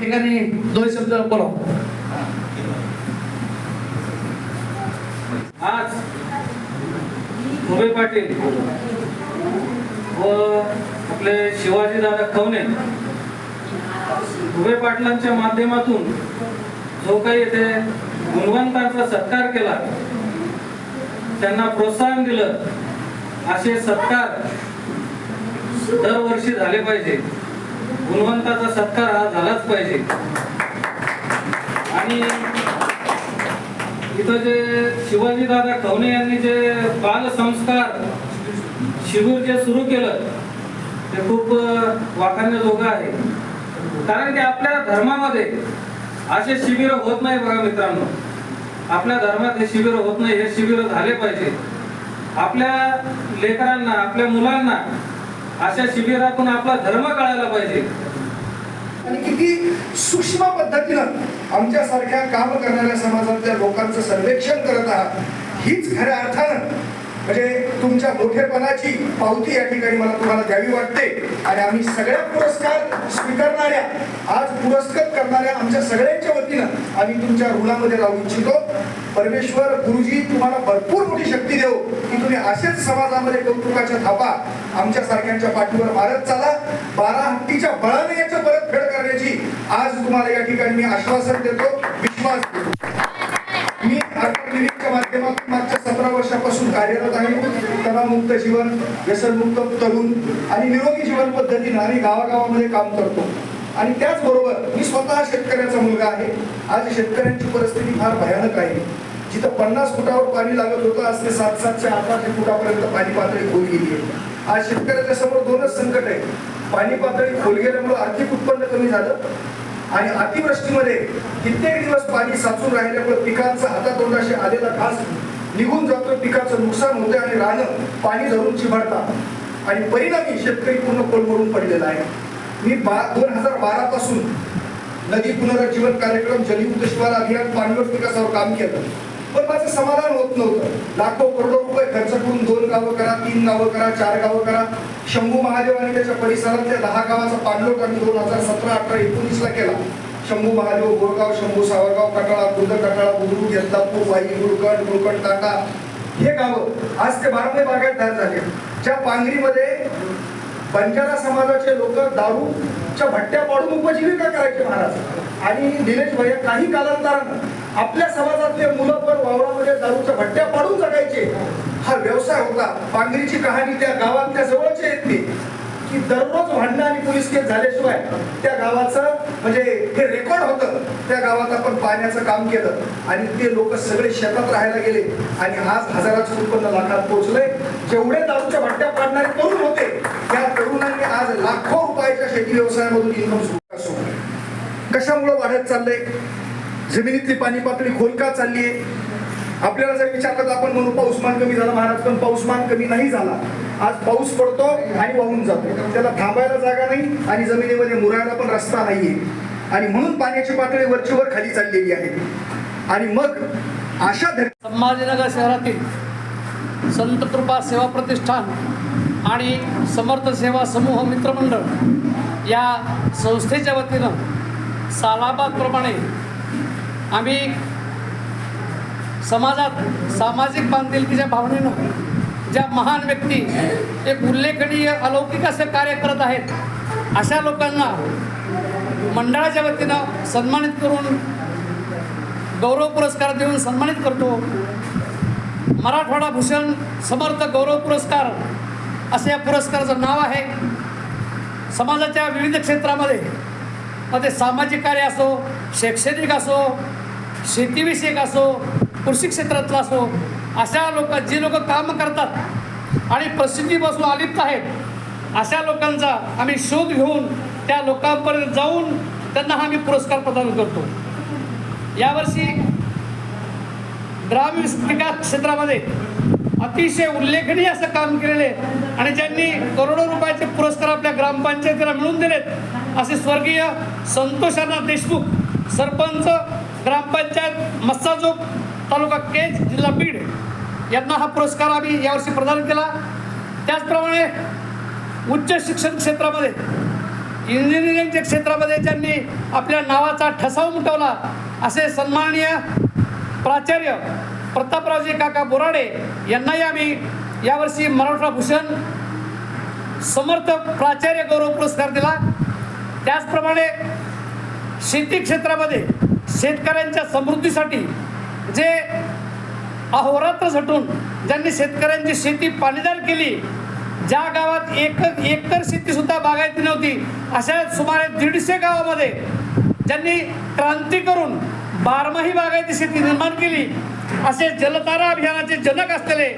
ठिकाणी दोन शब्द बोला. आज उभे पाटील व आपले शिवाजी दादा खवणे उभे पाटलांच्या माध्यमातून जो काही ते गुणवंतांचा सत्कार केला त्यांना प्रोत्साहन दिलं. असे सत्कार दरवर्षी झाले पाहिजे. गुणवंताचा सत्कार हा झालाच पाहिजे. आणि इथं जे शिवाजी दादा यांनी जे बाल संस्कार शिबिर जे सुरू केलं ते खूप वाकान्य वाखाणण्याजोगं आहे. कारण की आपल्या धर्मामध्ये असे शिबिर होत नाही बघा मित्रांनो. आपल्या धर्मात हे शिबिर होत नाही हे शिबिर झाले पाहिजे. आपल्या लेकरांना आपल्या मुलांना अशा शिबिरातून आपला धर्म कळायला पाहिजे. आणि किती सूक्ष्म पद्धतीनं आमच्यासारख्या काम करणाऱ्या समाजातल्या लोकांचं सर्वेक्षण करत आहात. हीच खऱ्या अर्थानं म्हणजे तुमच्या मोठेपणाची पावती या ठिकाणी मला तुम्हाला द्यावी वाटते. आणि आम्ही सगळ्या पुरस्कार स्वीकारणाऱ्या आज पुरस्कृत करणाऱ्या आमच्या सगळ्यांच्या वतीनं आम्ही तुमच्या ऋणामध्ये लावू इच्छितो. परमेश्वर गुरुजी तुम्हाला भरपूर मोठी शक्ती देऊ की तुम्ही असेच समाजामध्ये कौतुकाच्या थापा आमच्या सारख्यांच्या पाठीवर मारत चाला. बारा हत्तीच्या बळाने याचं परतफेड करण्याची आज तुम्हाला या ठिकाणी मी आश्वासन देतो. विश्वास देतो. मी आत्मनिरीक्षच्या माध्यमातून मागच्या सतरा वर्षापासून कार्यरत आहे. तणावमुक्त जीवन व्यसनमुक्त तरुण आणि निरोगी जीवन पद्धतीनं आणि गावागावामध्ये काम करतो. आणि त्याचबरोबर मी स्वतः शेतकऱ्याचा मुलगा आहे. आज शेतकऱ्यांची परिस्थिती फार भयानक आहे. जिथं पन्नास फुटावर पाणी लागत होतं आज ते सात सातशे आठ आठशे फुटापर्यंत पाणी पातळी खोल गेली आहे. आज शेतकऱ्याच्या समोर दोनच संकट आहे. पाणी पातळी खोल गेल्यामुळे आर्थिक उत्पन्न कमी झालं. आणि अतिवृष्टीमध्ये कित्येक दिवस पाणी साचून राहिल्यामुळे पिकांचा हातातोंडाशी आलेला घास निघून जातो पिकाचं नुकसान होते आणि रानं पाणी धरून चिभाडतात आणि परिणामी शेतकरी पूर्ण कोलमडून पडलेला आहे. मी बा दोन हजार बारा पासून नदी पुनरुज्जीवन कार्यक्रम जलयुक्त शिवार अभियान पाणलोट विकासावर काम केलं. पण माझं समाधान होत नव्हतं. लाखो करोडो रुपये खर्च करून दोन गावं करा तीन गावं करा चार गावं करा. शंभू महादेव आणि त्याच्या परिसरातल्या दहा गावाचा पाणलोट आम्ही दोन हजार सतरा अठरा एकोणीस ला केला. शंभू महादेव बोरगाव शंभू सावरगाव कटाळा खुर्द कटाळा बुद्रुक यल्लापूर वाई गुळकण गुळकण टाटा. हे गावं आज ते बारामती बागायतदार झाले ज्या पांगरीमध्ये बंजारा समाजाचे लोक दारूच्या भट्ट्या पाडून उपजीविका करायचे महाराज. आणि दिनेश भैया काही कालांतरानं आपल्या समाजातले मुलं पण वावरामध्ये दारूच्या भट्ट्या पाडून जगायचे. हा व्यवसाय होता. पांगरीची कहाणी त्या गावातल्या जवळचे येत नाही. की दररोज भांडणं आणि पोलीस केस झाल्याशिवाय त्या गावाचं म्हणजे हे रेकॉर्ड होतं. त्या गावात आपण पाण्याचं काम केलं आणि ते लोक सगळे शेतात राहायला गेले आणि आज हजाराचं उत्पन्न लाखात पोहोचलंय जेवढे दारूच्या भट्ट्या पाडणारे तरुण होते त्या तरुणांनी आज लाखो रुपयाच्या शेती व्यवसायामधून इन्कम सुरू कशामुळे वाढत चाललंय? जमिनीतली पाणी पातळी खोल का चालली आहे. आपल्याला जर विचारलं तर आपण म्हणू पाऊसमान कमी झाला महाराज पण पाऊसमान कमी नाही झाला. आज पाऊस पडतो आणि वाहून जातो. त्याला थांबायला जागा नाही आणि जमिनीमध्ये मुरायला पण रस्ता नाहीये. आणि म्हणून पाण्याची पातळी वरची वर खाली चाललेली आहे. आणि मग अशा धर संभाजीनगर शहरातील संत कृपा सेवा प्रतिष्ठान आणि समर्थ सेवा समूह मित्रमंडळ या संस्थेच्या वतीनं सालाबादप्रमाणे आम्ही समाजात सामाजिक बांधिलकीच्या भावनेनं ज्या महान व्यक्ती एक उल्लेखनीय अलौकिक असं कार्य करत आहेत अशा लोकांना मंडळाच्या वतीनं सन्मानित करून गौरव पुरस्कार देऊन सन्मानित करतो. मराठवाडा भूषण समर्थ गौरव पुरस्कार असे या पुरस्काराचं नाव आहे. समाजाच्या विविध क्षेत्रामध्ये मग ते सामाजिक कार्य असो शैक्षणिक असो शेतीविषयक असो कृषी क्षेत्रातला असो अशा लोक जी लोक काम करतात आणि प्रसिद्धीपासून अलिप्त आहेत अशा लोकांचा आम्ही शोध घेऊन त्या लोकांपर्यंत जाऊन त्यांना हा आम्ही पुरस्कार प्रदान करतो. यावर्षी ग्राम विकास क्षेत्रामध्ये अतिशय उल्लेखनीय असं काम केलेले आणि ज्यांनी करोडो रुपयाचे पुरस्कार आपल्या ग्रामपंचायतीला मिळवून दिलेत असे स्वर्गीय संतोषाना देशमुख सरपंच ग्रामपंचायत मस्साजोग तालुका केज जिल्हा बीड यांना हा पुरस्कार आम्ही यावर्षी प्रदान केला. त्याचप्रमाणे उच्च शिक्षण क्षेत्रामध्ये इंजिनिअरिंगच्या क्षेत्रामध्ये ज्यांनी आपल्या नावाचा ठसा उमटवला असे सन्माननीय प्राचार्य प्रतापरावजी काका बोराडे यांनाही आम्ही यावर्षी मराठा भूषण समर्थ प्राचार्य गौरव पुरस्कार दिला. त्याचप्रमाणे शेती क्षेत्रामध्ये शेतकऱ्यांच्या समृद्धीसाठी जे अहोरात्र झटून ज्यांनी शेतकऱ्यांची शेती पाणीदार केली ज्या गावात एक एकतर शेतीसुद्धा बागायती नव्हती अशा सुमारे दीडशे गावामध्ये ज्यांनी क्रांती करून बारमाही बागायती शेती निर्माण केली असे जलतारा अभियानाचे जनक असलेले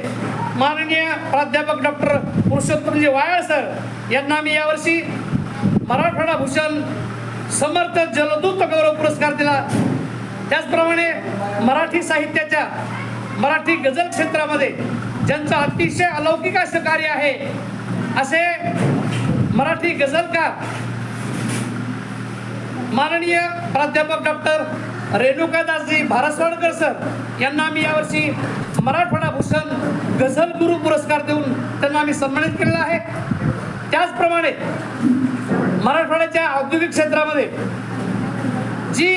माननीय प्राध्यापक डॉक्टर पुरुषोत्तमजी वायाळ सर यांना मी यावर्षी मराठवाडा भूषण समर्थ जलदूत गौरव पुरस्कार दिला. त्याचप्रमाणे मराठी साहित्याच्या मराठी गझल क्षेत्रामध्ये ज्यांचं अतिशय अलौकिक असं कार्य आहे असे मराठी गझलकार माननीय प्राध्यापक डॉक्टर रेणुकादासजी भारसवाडकर सर यांना आम्ही यावर्षी मराठवाडा भूषण गझल गुरु पुरस्कार देऊन त्यांना आम्ही सन्मानित केलेला आहे. त्याचप्रमाणे मराठवाड्याच्या औद्योगिक क्षेत्रामध्ये जी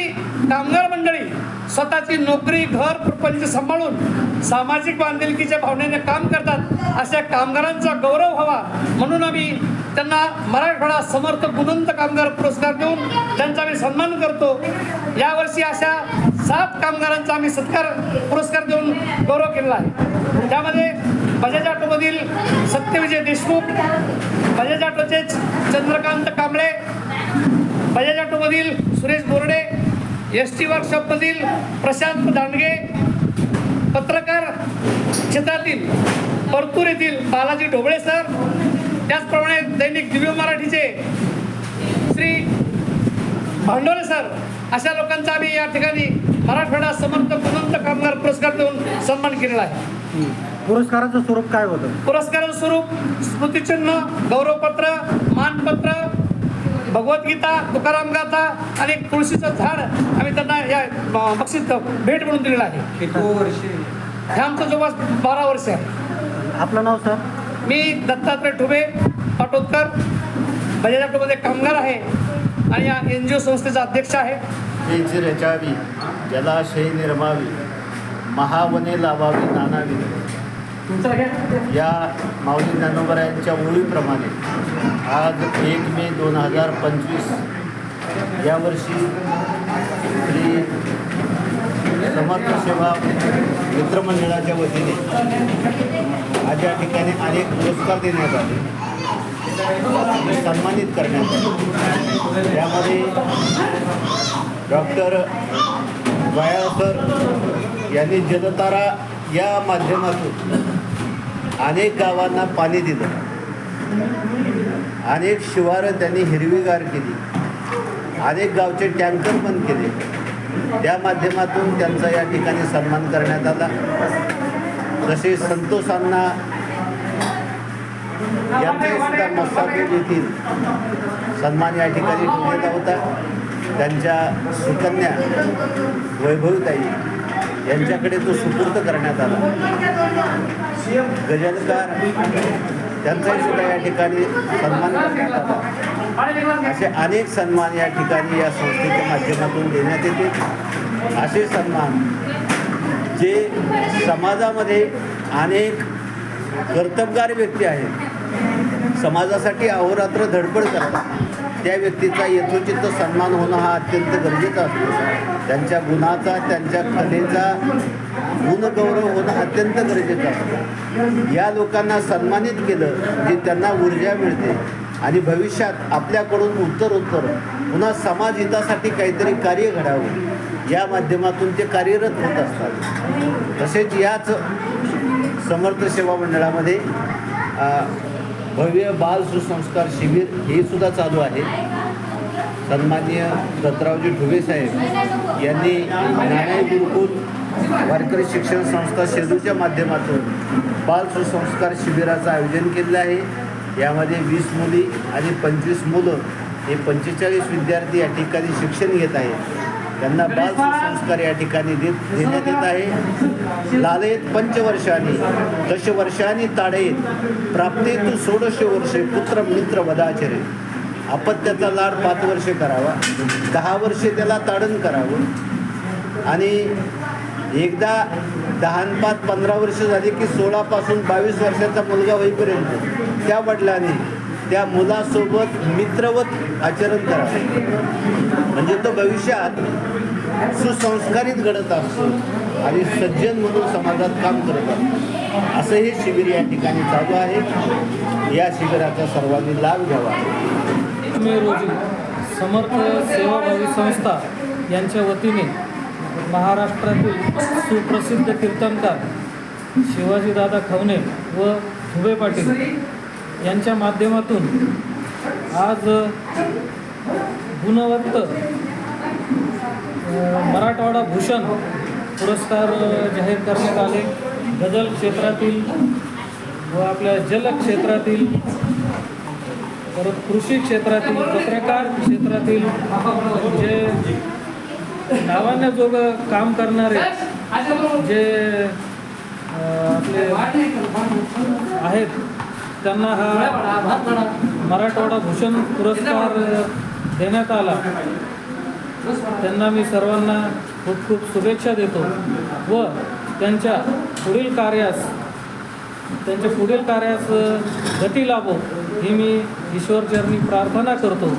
कामगार मंडळी स्वतःची नोकरी घर प्रपंच सांभाळून सामाजिक बांधिलकीच्या भावनेने काम करतात अशा कामगारांचा गौरव व्हावा म्हणून आम्ही त्यांना मराठवाडा समर्थ गुणवंत कामगार पुरस्कार देऊन त्यांचा आम्ही सन्मान करतो. यावर्षी अशा सात कामगारांचा आम्ही सत्कार पुरस्कार देऊन गौरव केलेला आहे. त्यामध्ये बजाज ऑटोमधील सत्यविजय देशमुख बजाज ऑटोचे चंद्रकांत कांबळे बजाज ऑटोमधील सुरेश बोर्डे एस टी वर्कशॉपमधील प्रशांत दांडगे पत्रकार क्षेत्रातील परतूर येथील बालाजी ढोबळे सर त्याचप्रमाणे दैनिक दिव्य मराठीचे श्री भांडोरे सर अशा लोकांचा आम्ही या ठिकाणी मराठवाडा समर्थ गुणवंत कामगार पुरस्कार देऊन सन्मान केलेला आहे. पुरस्काराचं स्वरूप काय होतं? पुरस्काराचं स्वरूप स्मृतिचिन्ह गौरवपत्र मानपत्र भगवद्गीता तुकाराम गाथा आणि तुळशीचं झाड आम्ही त्यांना या बक्षीस भेट म्हणून दिलेलं आहे. हे आमचं जवळपास बारा वर्ष आहे. आपलं नाव सर? मी दत्तात्रय ठुबे पाटोदकर बजाज ऑटोमध्ये कामगार आहे आणि या एन जी ओ संस्थेचा अध्यक्ष आहे. रचावी जलाशय निर्मावी महावने लावावी नानावी. या माऊली ज्ञानोबरायांच्या ओळीप्रमाणे आज एक मे दोन हजार पंचवीस यावर्षी श्री समर्थ सेवा मित्रमंडळाच्या वतीने आज या ठिकाणी अनेक पुरस्कार देण्यात आले. सन्मानित करण्यात आले. यामध्ये डॉक्टर सर यांनी जलतारा या माध्यमातून अनेक गावांना पाणी दिलं. अनेक शिवारं त्यांनी हिरवीगार केली. अनेक गावचे टँकर बंद केले. त्या माध्यमातून त्यांचा या ठिकाणी सन्मान करण्यात आला. जसे संतोष अण्णा यांचाही येथील सन्मान या ठिकाणी ठेवण्यात होता. त्यांच्या सुकन्या वैभवताई यांच्याकडे तो सुपूर्द करण्यात आला. गजलकार त्यांचाही सुद्धा या ठिकाणी सन्मान करण्यात आला. असे अनेक सन्मान या ठिकाणी या संस्थेच्या माध्यमातून देण्यात येते असे सन्मान जे समाजामध्ये अनेक कर्तबगार व्यक्ती आहेत समाजासाठी अहोरात्र धडपड करतात. त्या व्यक्तीचा यथोचित सन्मान होणं हा अत्यंत गरजेचा असतो. त्यांच्या गुणाचा त्यांच्या कलेचा गुणगौरव होणं अत्यंत गरजेचं असतं. या लोकांना सन्मानित केलं म्हणजे त्यांना ऊर्जा मिळते आणि भविष्यात आपल्याकडून उत्तर उत्तर पुन्हा समाज हितासाठी काहीतरी कार्य घडावं या माध्यमातून ते कार्यरत होत असतात. तसेच याच समर्थ सेवा मंडळामध्ये भव्य बाल सुसंस्कार शिबिर हे सुद्धा चालू आहे. सन्माननीय दत्तरावजी ठुबे साहेब यांनी नारायण गुरुकुल वारकरी शिक्षण संस्था शेजूच्या माध्यमातून बाल सुसंस्कार शिबिराचं आयोजन केलेलं आहे. यामध्ये वीस मुली आणि पंचवीस मुलं हे पंचेचाळीस विद्यार्थी या ठिकाणी शिक्षण घेत आहेत. त्यांना बाल सुसंस्कार या ठिकाणी देत देण्यात येत आहे. लालेत पंचवर्षांनी दशवर्षांनी ताडेत प्राप्ते तू षोडशे वर्षे पुत्र मित्र वदाचरे. अपत्याचा लाड पाच वर्षे करावा दहा वर्षे त्याला ताडण करावं. आणि एकदा दहा पाच पंधरा वर्ष झाली की सोळापासून बावीस वर्षाचा मुलगा होईपर्यंत त्या वडिलांनी त्या मुलासोबत मित्रवत आचरण करावं म्हणजे तो भविष्यात सुसंस्कारित घडत असतो आणि सज्जन म्हणून समाजात काम करत असतो. असं हे शिबिर या ठिकाणी चालू आहे. या शिबिराचा सर्वांनी लाभ घ्यावा. मे रोजी समर्थ सेवाभावी संस्था यांच्या वतीने महाराष्ट्रातील सुप्रसिद्ध कीर्तनकार शिवाजीदादा खवणे व धुबे पाटील यांच्या माध्यमातून आज गुणवत्त मराठवाडा भूषण पुरस्कार जाहीर करण्यात आले. गजल क्षेत्रातील व आपल्या जल क्षेत्रातील परत कृषी क्षेत्रातील पत्रकार क्षेत्रातील जे नावान्यजोगं काम करणारे जे आपले आहेत त्यांना हा मराठवाडा भूषण पुरस्कार देण्यात आला. त्यांना मी सर्वांना खूप खूप शुभेच्छा देतो व त्यांच्या पुढील कार्यास त्यांच्या पुढील कार्यास गती लाभो ही मी ईश्वरचरणी प्रार्थना करतो.